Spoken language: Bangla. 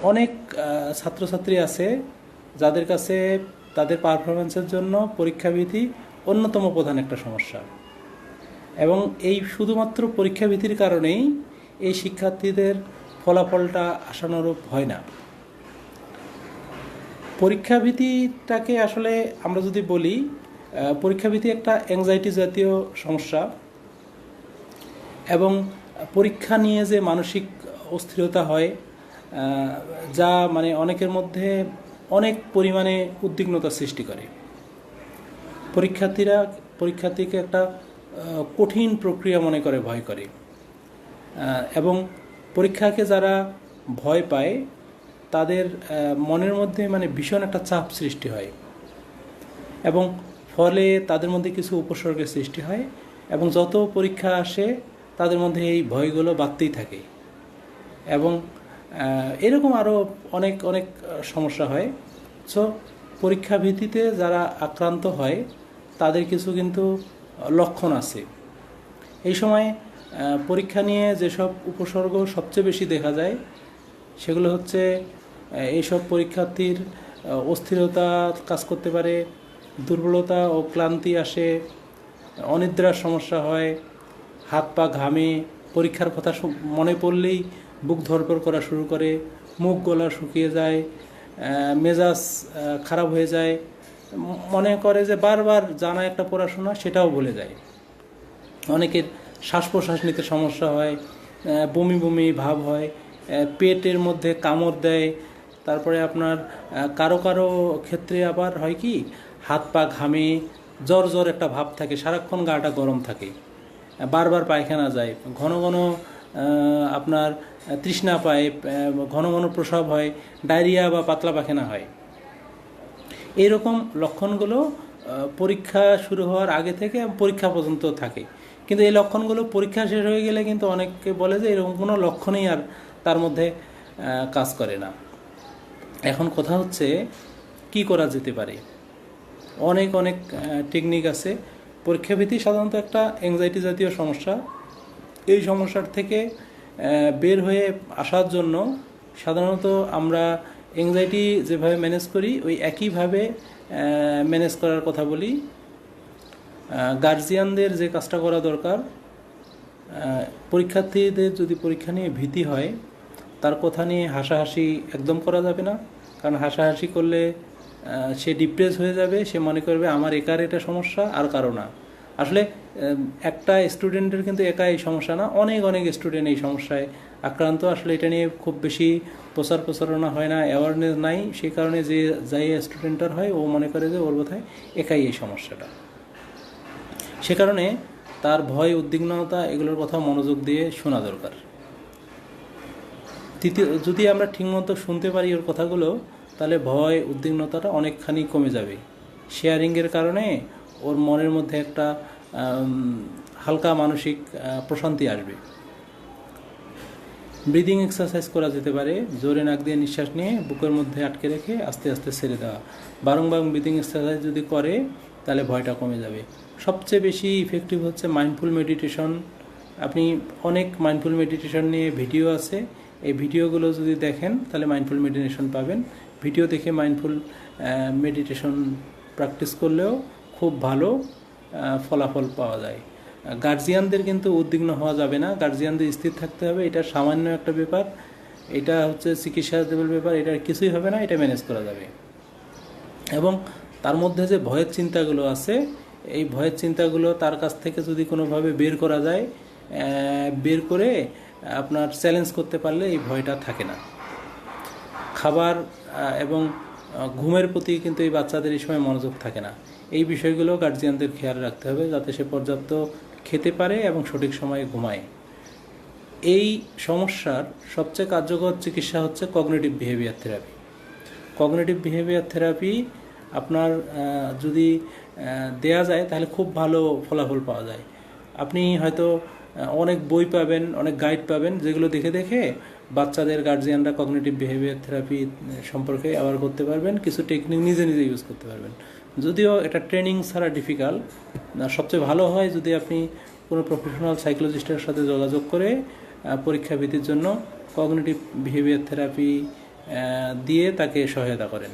অনেক ছাত্রছাত্রী আছে যাদের কাছে তাদের পারফরমেন্সের জন্য পরীক্ষাভীতি অন্যতম প্রধান একটা সমস্যা। এবং এই শুধুমাত্র পরীক্ষাভীতির কারণেই এই শিক্ষার্থীদের ফলাফলটা আশানুরূপ হয় না। পরীক্ষাভীতিটাকে আসলে আমরা যদি বলি পরীক্ষাভীতি একটা অ্যাংজাইটি জাতীয় সমস্যা এবং পরীক্ষা নিয়ে যে মানসিক অস্থিরতা হয় যা মানে অনেকের মধ্যে অনেক পরিমাণে উদ্বিগ্নতা সৃষ্টি করে। পরীক্ষার্থীরা, পরীক্ষার্থীকে একটা কঠিন প্রক্রিয়া মনে করে, ভয় করে। এবং পরীক্ষাকে যারা ভয় পায়, তাদের মনের মধ্যে মানে ভীষণ একটা চাপ সৃষ্টি হয়। এবং ফলে তাদের মধ্যে কিছু উপসর্গের সৃষ্টি হয় এবং যত পরীক্ষা আসে, তাদের মধ্যে এই ভয়গুলো বাড়তেই থাকে। এবং এরকম আরও অনেক অনেক সমস্যা হয়। সো পরীক্ষা ভিত্তিতে যারা আক্রান্ত হয়, তাদের কিছু কিন্তু লক্ষণ আছে। এই সময় পরীক্ষা নিয়ে যেসব উপসর্গ সবচেয়ে বেশি দেখা যায়, সেগুলো হচ্ছে এইসব পরীক্ষার্থীর অস্থিরতা কাজ করতে পারে, দুর্বলতা ও ক্লান্তি আসে, অনিদ্রার সমস্যা হয়, হাত পা ঘামে, পরীক্ষার কথা মনে পড়লেই বুক ধরপড় করা শুরু করে, মুখ গলা শুকিয়ে যায় মেজাজ খারাপ হয়ে যায়। মনে করে যে বারবার জানা একটা পড়াশোনা সেটাও ভুলে যায়। অনেকের শ্বাস প্রশ্বাস নিতে সমস্যা হয় বমি বমি ভাব হয় পেটের মধ্যে কামড় দেয়। তারপরে আপনার কারও কারও ক্ষেত্রে আবার হয় কি, হাত পা ঘামে, জ্বর জ্বর একটা ভাব থাকে, সারাক্ষণ গাটা গরম থাকে। বারবার পায়খানা যায়, ঘন ঘন আপনার তৃষ্ণা পায় ঘন ঘন প্রসব হয়, ডায়রিয়া বা পাতলা পায়খানা হয়। এইরকম লক্ষণগুলো পরীক্ষা শুরু হওয়ার আগে থেকে পরীক্ষা পর্যন্ত থাকে। কিন্তু এই লক্ষণগুলো পরীক্ষা শেষ হয়ে গেলে কিন্তু অনেকে বলে যে এরকম কোনো লক্ষণই আর তার মধ্যে কাজ করে না। এখন কথা হচ্ছে, কি করা যেতে পারে? অনেক অনেক টেকনিক আছে। পরীক্ষাভীতি সাধারণত একটা অ্যাংজাইটি জাতীয় সমস্যা। এই সমস্যার থেকে বের হয়ে আসার জন্য সাধারণত আমরা এংজাইটি যেভাবে ম্যানেজ করি, ওই একইভাবে ম্যানেজ করার কথা বলি। গার্জিয়ানদের যে কাজটা করা দরকার পরীক্ষার্থীদের যদি পরীক্ষা নিয়ে ভীতি হয়, তার কথা নিয়ে হাসাহাসি একদম করা যাবে না। কারণ হাসাহাসি করলে সে ডিপ্রেস হয়ে যাবে, সে মনে করবে, আমার একার এটা সমস্যা, আর কারও না। আসলে একটা স্টুডেন্টের কিন্তু একা এই সমস্যা না। অনেক অনেক স্টুডেন্ট এই সমস্যায় আক্রান্ত। আসলে এটা নিয়ে খুব বেশি প্রচার প্রচারণা হয় না অ্যাওয়ারনেস নাই। সেই কারণে যে যাই স্টুডেন্টার হয়, ও মনে করে যে ওর বোধহয় একাই এই সমস্যাটা। সে কারণে তার ভয়, উদ্বিগ্নতা এগুলোর কথা মনোযোগ দিয়ে শোনা দরকার। তৃতীয়, যদি আমরা ঠিকমতো শুনতে পারি ওর কথাগুলো, তাহলে ভয়, উদ্বিগ্নতাটা অনেকখানি কমে যাবে। শেয়ারিংয়ের কারণে ওর মনের মধ্যে একটা হালকা মানসিক প্রশান্তি আসবে। ব্রিদিং এক্সারসাইজ করা যেতে পারে, জোরে নাক দিয়ে নিঃশ্বাস নিয়ে বুকের মধ্যে আটকে রেখে আস্তে আস্তে ছেড়ে দেওয়া। বারংবার ব্রিদিং এক্সারসাইজ যদি করে, তাহলে ভয়টা কমে যাবে। সবচেয়ে বেশি ইফেক্টিভ হচ্ছে মাইন্ডফুল মেডিটেশন আপনি অনেক মাইন্ডফুল মেডিটেশন নিয়ে ভিডিও আছে, এই ভিডিওগুলো যদি দেখেন, তাহলে মাইন্ডফুল মেডিটেশন পাবেন। ভিডিও দেখে মাইন্ডফুল মেডিটেশন প্র্যাকটিস করলেও খুব ভালো ফলাফল পাওয়া যায়। গার্জিয়ানদের কিন্তু উদ্বিগ্ন হওয়া যাবে না। গার্জিয়ানদের স্থির থাকতে হবে। এটা সামান্য একটা ব্যাপার। এটা হচ্ছে চিকিৎসা দেবের ব্যাপার। এটা কিছুই হবে না। এটা ম্যানেজ করা যাবে। এবং তার মধ্যে যে ভয়ের চিন্তাগুলো আছে, এই ভয়ের চিন্তাগুলো তার কাছ থেকে যদি কোনোভাবে বের করা যায় বের করে আপনার চ্যালেঞ্জ করতে পারলে এই ভয়টা থাকে না। খাবার এবং ঘুমের প্রতি কিন্তু এই বাচ্চাদের এই সময় মনোযোগ থাকে না। এই বিষয়গুলো গার্জিয়ানদের খেয়াল রাখতে হবে যাতে সে পর্যাপ্ত খেতে পারে এবং সঠিক সময়ে ঘুমায়। এই সমস্যার সবচেয়ে কার্যকর চিকিৎসা হচ্ছে cognitive behaviour therapy cognitive behaviour therapy আপনার যদি দেয়া যায় তাহলে খুব ভালো ফলাফল পাওয়া যায়। আপনি হয়তো অনেক বই পাবেন, অনেক গাইড পাবেন যেগুলো দেখে দেখে বাচ্চাদের গার্জিয়ানরা কগনেটিভ বিহেভিয়ার থেরাপি সম্পর্কে অ্যাওয়ার করতে পারবেন, কিছু টেকনিক নিজে নিজে ইউজ করতে পারবেন। যদিও এটা ট্রেনিং ছাড়া ডিফিকাল্ট সবচেয়ে ভালো হয় যদি আপনি কোনো প্রফেশনাল সাইকোলজিস্টের সাথে যোগাযোগ করে পরীক্ষা ভীতির জন্য কগনিটিভ বিহেভিয়ার থেরাপি দিয়ে তাকে সহায়তা করেন।